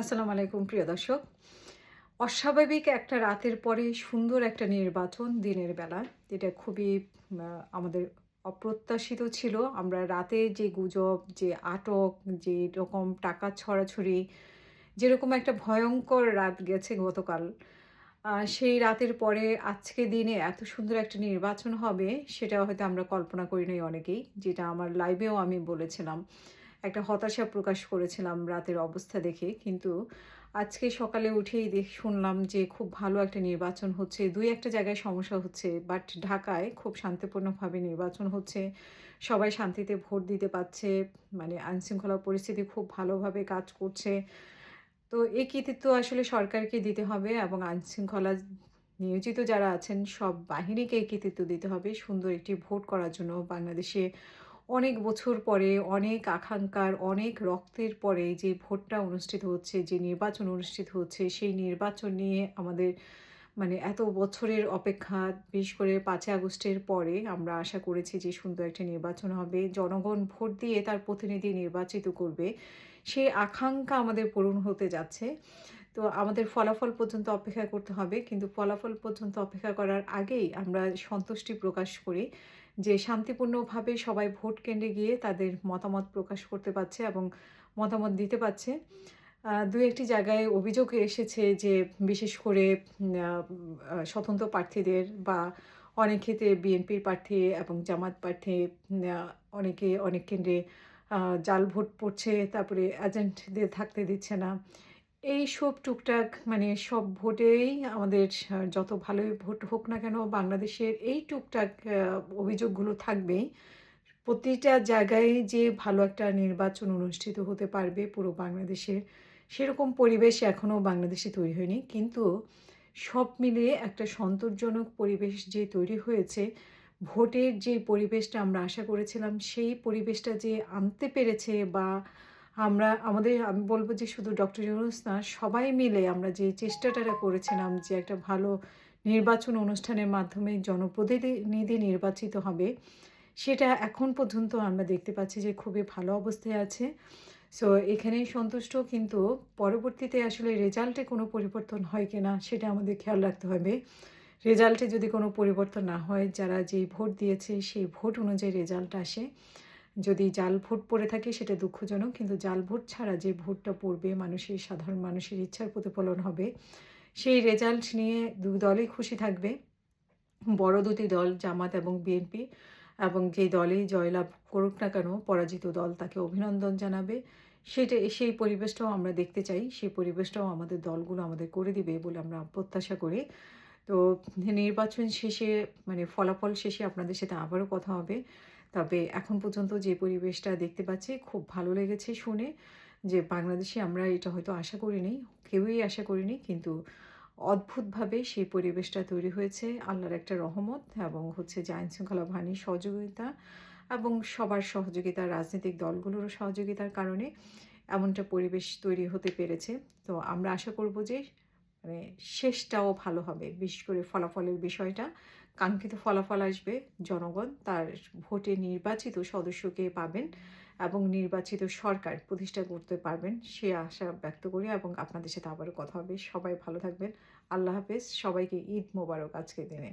আসসালামু আলাইকুম, প্রিয় দর্শক। অস্বাভাবিক একটা রাতের পরে সুন্দর একটা নির্বাচন দিনের বেলা। এটা খুবই আমাদের অপ্রত্যাশিত ছিল। আমরা রাতে যে গুজব, যে আটক, যে রকম টাকা ছড়াছড়ি, যেরকম একটা ভয়ঙ্কর রাত গেছে গতকাল সেই রাতের পরে আজকে দিনে এত সুন্দর একটা নির্বাচন হবে, সেটা হয়তো আমরা কল্পনা করি নাই অনেকেই, যেটা আমার লাইভেও আমি বলেছিলাম। একটা হতাশা প্রকাশ করেছিলাম রাতের অবস্থা দেখে। কিন্তু আজকে সকালে উঠেই দেখ, শুনলাম যে খুব ভালো একটা নির্বাচন হচ্ছে। দুই একটা জায়গায় সমস্যা হচ্ছে বাট ঢাকায় খুব শান্তিপূর্ণভাবে নির্বাচন হচ্ছে। সবাই শান্তিতে ভোট দিতে পারছে মানে আইনশৃঙ্খলা পরিস্থিতি খুব ভালোভাবে কাজ করছে। তো এই কৃতিত্ব আসলে সরকারকে দিতে হবে এবং আইনশৃঙ্খলা নিয়োজিত যারা আছেন, সব বাহিনীকে কৃতিত্ব দিতে হবে সুন্দর একটি ভোট করার জন্য। বাংলাদেশে অনেক বছর পরে, অনেক আকাঙ্ক্ষার, অনেক রক্তের পরে যে ভোটটা অনুষ্ঠিত হচ্ছে, যে নির্বাচন অনুষ্ঠিত হচ্ছে, সেই নির্বাচন নিয়ে আমাদের মানে এত বছরের অপেক্ষা, বিশেষ করে পাঁচই আগস্টের পরে আমরা আশা করেছি যে সুন্দর একটা নির্বাচন হবে। জনগণ ভোট দিয়ে তার প্রতিনিধি নির্বাচিত করবে। সেই আকাঙ্ক্ষা আমাদের পূরণ হতে যাচ্ছে। তো আমাদের ফলাফল পর্যন্ত অপেক্ষা করতে হবে। কিন্তু ফলাফল পর্যন্ত অপেক্ষা করার আগেই আমরা সন্তুষ্টি প্রকাশ করি যে শান্তিপূর্ণভাবে সবাই ভোট কেন্দ্রে গিয়ে তাদের মতামত প্রকাশ করতে পারছে এবং মতামত দিতে পারছে। দু একটি জায়গায় অভিযোগ এসেছে যে বিশেষ করে স্বতন্ত্র প্রার্থীদের বা অনেক ক্ষেত্রে বিএনপির প্রার্থী এবং জামাত প্রার্থী অনেকে অনেক কেন্দ্রে জাল ভোট পড়ছে, তারপরে এজেন্টদের থাকতে দিচ্ছে না। এই সব টুকটাক মানে সব ভোটেই আমাদের যত ভালোই ভোট হোক না কেন বাংলাদেশের এই টুকটাক অভিযোগগুলো থাকবেই। প্রতিটা জায়গায় যে ভালো একটা নির্বাচন অনুষ্ঠিত হতে পারবে পুরো বাংলাদেশের, সেরকম পরিবেশ এখনও বাংলাদেশে তৈরি হয়নি। কিন্তু সব মিলিয়ে একটা সন্তোষজনক পরিবেশ যে তৈরি হয়েছে, ভোটের যে পরিবেশটা আমরা আশা করেছিলাম, সেই পরিবেশটা যে আনতে পেরেছে বা আমরা, আমাদের, আমি বলব যে শুধু ডক্টর ইউনুস না, সবাই মিলে আমরা যে চেষ্টাটা করেছিলাম যে একটা ভালো নির্বাচন অনুষ্ঠানের মাধ্যমে জনপ্রতিনিধি নির্বাচিত হবে, সেটা এখন পর্যন্ত আমরা দেখতে পাচ্ছি যে খুবই ভালো অবস্থায় আছে। সো এখানেই সন্তুষ্ট, কিন্তু পরবর্তীতে আসলে রেজাল্টে কোনো পরিবর্তন হয় কিনা সেটা আমাদের খেয়াল রাখতে হবে। রেজাল্টে যদি কোনো পরিবর্তন না হয়, যারা যেই ভোট দিয়েছে, সেই ভোট অনুযায়ী রেজাল্ট আসে। যদি জাল ভোট পড়ে থাকে সেটা দুঃখজনক, কিন্তু জাল ভোট ছাড়া যে ভোটটা পড়বে, মানুষের, সাধারণ মানুষের ইচ্ছার প্রতিফলন হবে, সেই রেজাল্ট নিয়ে দু দলই খুশি থাকবে। বড় দুটি দল, জামাত এবং বিএনপি এবং যে দলেই জয়লাভ করুক না কেন, পরাজিত দল তাকে অভিনন্দন জানাবে। সেটা, সেই পরিবেশটাও আমরা দেখতে চাই, সেই পরিবেশটাও আমাদের দলগুলো আমাদের করে দিবে বলে আমরা প্রত্যাশা করি। তো নির্বাচন শেষে মানে ফলাফল শেষে আপনাদের সাথে আবারও কথা হবে। তবে এখন পর্যন্ত যে পরিবেশটা দেখতে পাচ্ছি, খুব ভালো লেগেছে শুনে যে বাংলাদেশে আমরা এটা হয়তো আশা করিনি, কেউই আশা করিনি, কিন্তু অদ্ভুতভাবে সেই পরিবেশটা তৈরি হয়েছে আল্লাহর একটা রহমত এবং হচ্ছে যে আইন শৃঙ্খলা বাহিনীর সহযোগিতা এবং সবার সহযোগিতা, রাজনৈতিক দলগুলোরও সহযোগিতার কারণে এমনটা পরিবেশ তৈরি হতে পেরেছে। তো আমরা আশা করব যে মানে শেষটাও ভালো হবে, বিশেষ করে ফলাফলের বিষয়টা। কাঙ্ক্ষিত ফলাফল আসবে, জনগণ তার ভোটে নির্বাচিত সদস্যকে পাবেন এবং নির্বাচিত সরকার প্রতিষ্ঠা করতে পারবেন, সে আশা ব্যক্ত করি এবং আপনাদের সাথে আবারও কথা হবে। সবাই ভালো থাকবেন। আল্লাহ হাফেজ। সবাইকে ঈদ মোবারক আজকের দিনে।